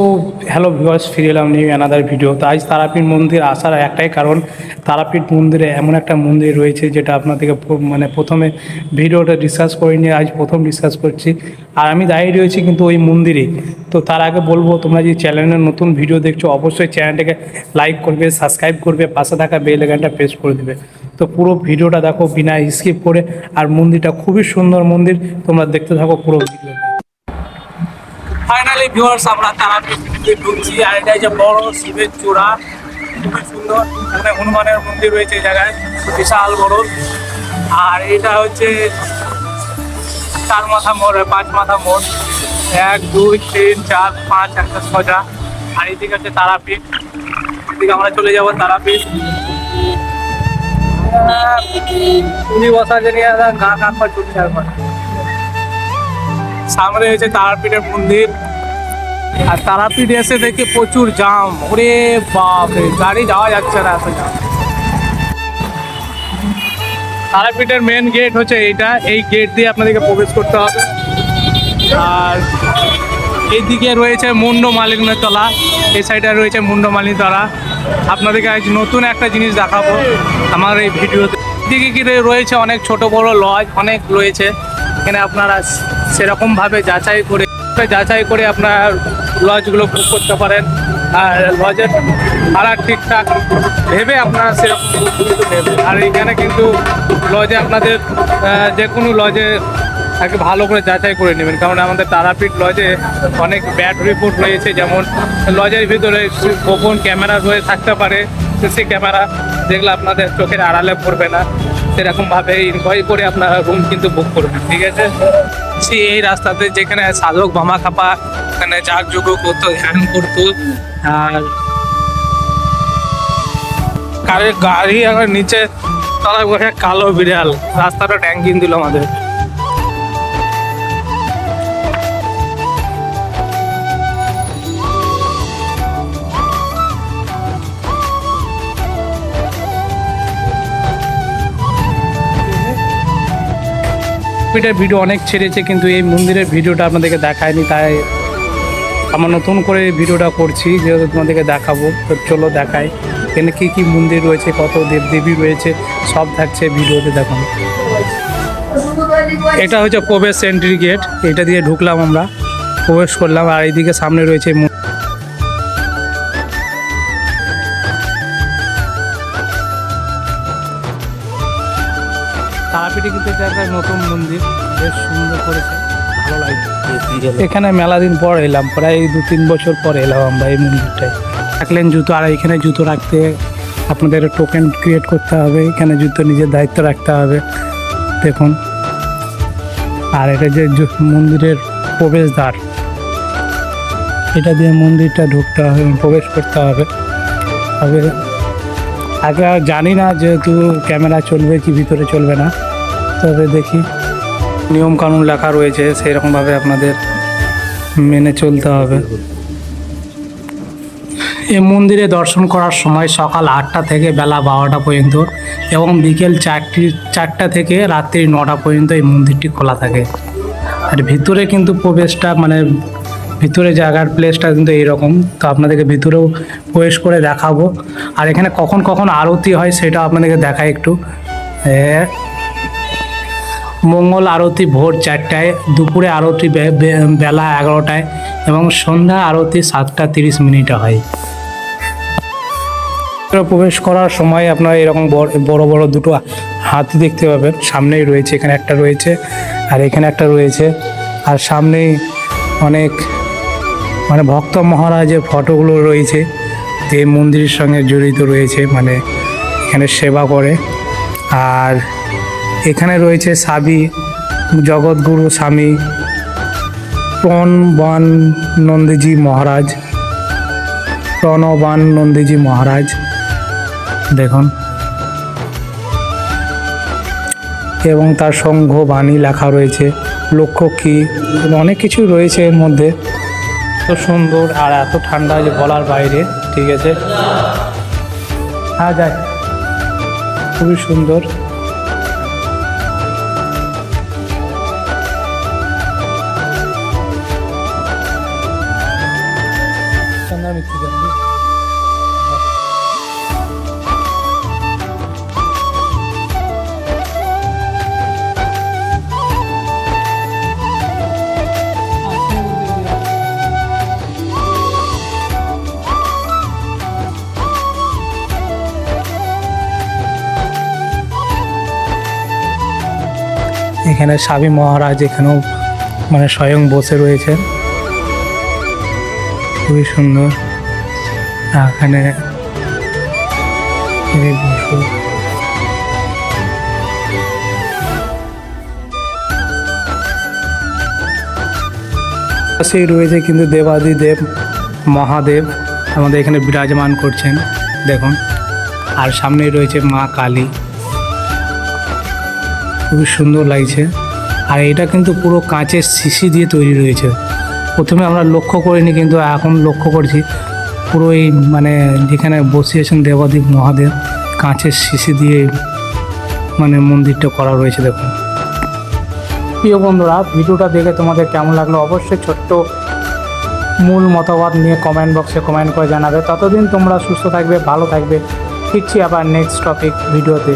তো hello viewers ফিরে এলাম নিউ অ্যানাদার ভিডিও তো আজ তারাপীঠ মন্দির আসার একটাই কারণ, তারাপীঠ মন্দিরে এমন একটা মন্দির রয়েছে যেটা আপনাদেরকে মানে প্রথমে ভিডিওটা ডিসকাস করে নিয়ে আজ প্রথম ডিসকাস করছি। আর আমি দাঁড়িয়ে রয়েছি কিন্তু ওই মন্দিরে। তো তার আগে বলব, তোমরা যে চ্যানেলের নতুন ভিডিও দেখছ, অবশ্যই চ্যানেলটাকে লাইক করবে সাবস্ক্রাইব করবে, পাশে থাকা বেল আইকনটা প্রেস করে দেবে। তো পুরো ভিডিওটা দেখো বিনা স্কিপ করে, আর মন্দিরটা খুবই সুন্দর মন্দির, তোমরা দেখতে থাকো পুরো ভিডিওটা ফাইনালি ভিউয়ার্স আমরা তারাপীঠ ঢুকছি। আর এটা যে বড় শিবের চূড়া। খুবই সুন্দর। এখানে হনুমানের মন্দির রয়েছে এই জায়গায়। বিশাল বড়। আর এটা হচ্ছে চার মাথা মোড় পাঁচ মাথা মোড়। এক, দুই, তিন, চার, পাঁচ, একটা ছজা আর এইদিকে হচ্ছে তারাপীঠ। এদিকে আমরা চলে যাব তারাপীঠ। পুলি বসা যে নিয়ে গা কাক পা চলছে একবার সামনে হয়েছে তারাপীঠের মন্দির। আর তারাপীঠ এসে দেখে প্রচুর জাম। ওরে বাপরে, গাড়ি যাওয়া যাচ্ছে না এত জাম। তারাপীঠের মেন গেট হচ্ছে এইটা। এই গেট দিয়ে আপনাদেরকে প্রবেশ করতে হবে। আর এইদিকে রয়েছে মুন্ড মালিনের তলা এই সাইডে রয়েছে মুন্ড মালিনী তলা আপনাদেরকে আজ নতুন একটা জিনিস দেখাবো। আমার এই ভিডিওতে এদিকে কি রয়েছে অনেক ছোট, বড় লজ অনেক রয়েছে। এখানে আপনারা সেরকমভাবে যাচাই করে যাচাই করে আপনার লজগুলো বুক করতে পারেন। আর লজের ভাড়া ঠিকঠাক ভেবে আপনারা সেরকম আর এখানে কিন্তু লজে আপনাদের যে কোনো লজে তাকে ভালো করে যাচাই করে নেবেন। কারণ আমাদের তারাপীঠ লজে অনেক ব্যাড রিপোর্ট রয়েছে, যেমন লজের ভিতরে গোপন ক্যামেরা রয়ে থাকতে পারে, সিসি ক্যামেরা যেগুলো আপনাদের চোখের আড়ালে পড়বে না। সেরকমভাবে ইনকোয়ারি করে আপনারা রুম কিন্তু বুক করবেন, ঠিক আছে? সে এই রাস্তাতে যেখানে সাধক বামা খাপা এখানে যাগযজ্ঞ করতো ধ্যান করতো, আর গাড়ি আমার নিচে তারা কালো বিড়াল, রাস্তাটা ট্যাঙ্কিন দিল আমাদের। পিঠের ভিডিও অনেক ছেড়েছে, কিন্তু এই মন্দিরের ভিডিওটা আপনাদেরকে দেখায়নি, তাই আমার নতুন করে ভিডিওটা করছি, যেহেতু তোমাদেরকে দেখাবো। তো চলো দেখাই, এখানে কী কী মন্দির রয়েছে, কত দেব দেবী রয়েছে, সব থাকছে ভিডিওতে দেখুন। এটা হচ্ছে প্রবেশ এন্ট্রি গেট এটা দিয়ে ঢুকলাম আমরা, প্রবেশ করলাম, আর এইদিকে সামনে রয়েছে তারাপীঠে কিন্তু এটা একটা নতুন মন্দির। বেশ সুন্দর করেছে। ভালো লাগছে। এখানে মেলা দিন পর এলাম। প্রায় দু তিন বছর পর এলাম আমরা এই মন্দিরটায়। রাখলেন জুতো। আর এখানে জুতো রাখতে আপনাদের টোকেন ক্রিয়েট করতে হবে। এখানে জুতো নিজের দায়িত্ব রাখতে হবে। দেখুন। আর এটা যে মন্দিরের প্রবেশদ্বার। এটা দিয়ে মন্দিরটা ঢুকতে হবে প্রবেশ করতে হবে। তবে আগে জানি না যেহেতু ক্যামেরা চলবে কি ভিতরে চলবে না। তবে দেখি। নিয়ম কানুন লেখা রয়েছে সেই রকমভাবে আপনাদের মেনে চলতে হবে। এই মন্দিরে দর্শন করার সময় সকাল আটটা থেকে বেলা বারোটা পর্যন্ত এবং বিকেল চারটি, চারটা থেকে রাত্রি নটা পর্যন্ত এই মন্দিরটি খোলা থাকে। আর ভিতরে কিন্তু প্রবেশটা মানে ভিতরে জায়গার প্লেসটা কিন্তু এইরকম। তো আপনাদেরকে ভিতরেও প্রবেশ করে দেখাবো। আর এখানে কখন কখন আরতি হয় সেটা আপনাদেরকে দেখাই একটু। মঙ্গল আরতি ভোর চারটায়, দুপুরে আরতি বেলা এগারোটায় এবং সন্ধ্যা আরতি সাতটা তিরিশ মিনিটে হয়। প্রবেশ করার সময় আপনারা এরকম বড় বড় বড় দুটো হাতি দেখতে পাবেন। সামনেই রয়েছে, এখানে একটা রয়েছে আর এখানে একটা রয়েছে। আর সামনেই অনেক মানে ভক্ত মহারাজের ফটোগুলো রয়েছে। যে মন্দিরের সঙ্গে জড়িত রয়েছে মানে এখানে সেবা করে। আর এখানে রয়েছে সাবি, জগৎগুরু স্বামী প্রণবান নন্দীজি মহারাজ প্রণবান নন্দীজি মহারাজ। দেখুন। এবং তার সংঘ বাণী লেখা রয়েছে। লক্ষ্য কি? অনেক কিছু রয়েছে এর মধ্যে। এত সুন্দর আর এত ঠান্ডা যে বলার বাইরে, ঠিক আছে? হ্যাঁ যাই। খুবই সুন্দর। এখানে স্বামী মহারাজ এখানেও মানে স্বয়ং বসে রয়েছে খুবই সুন্দর। এখানে। পাশেই রয়েছে কিন্তু দেবাদিদেব মহাদেব। আমাদের এখানে বিরাজমান করছেন, দেখুন। আর সামনেই রয়েছে মা কালী। খুবই সুন্দর লাগছে। আর এটা কিন্তু পুরো কাঁচের শিশি দিয়ে তৈরি রয়েছে। প্রথমে আমরা লক্ষ্য করিনি, কিন্তু এখন লক্ষ্য করছি। পুরো এই মানে যেখানে বসিয়েছেন দেবাদেব মহাদেব, কাঁচের শিশি দিয়ে মানে মন্দিরটা করা রয়েছে দেখুন। প্রিয় বন্ধুরা, ভিডিওটা দেখে তোমাদের কেমন লাগল অবশ্যই ছোট্ট মূল মতামত নিয়ে কমেন্ট বক্সে কমেন্ট করে জানাবে। ততদিন তোমরা সুস্থ থাকবে, ভালো থাকবে। ফিরছি আবার নেক্সট টপিক ভিডিওতে।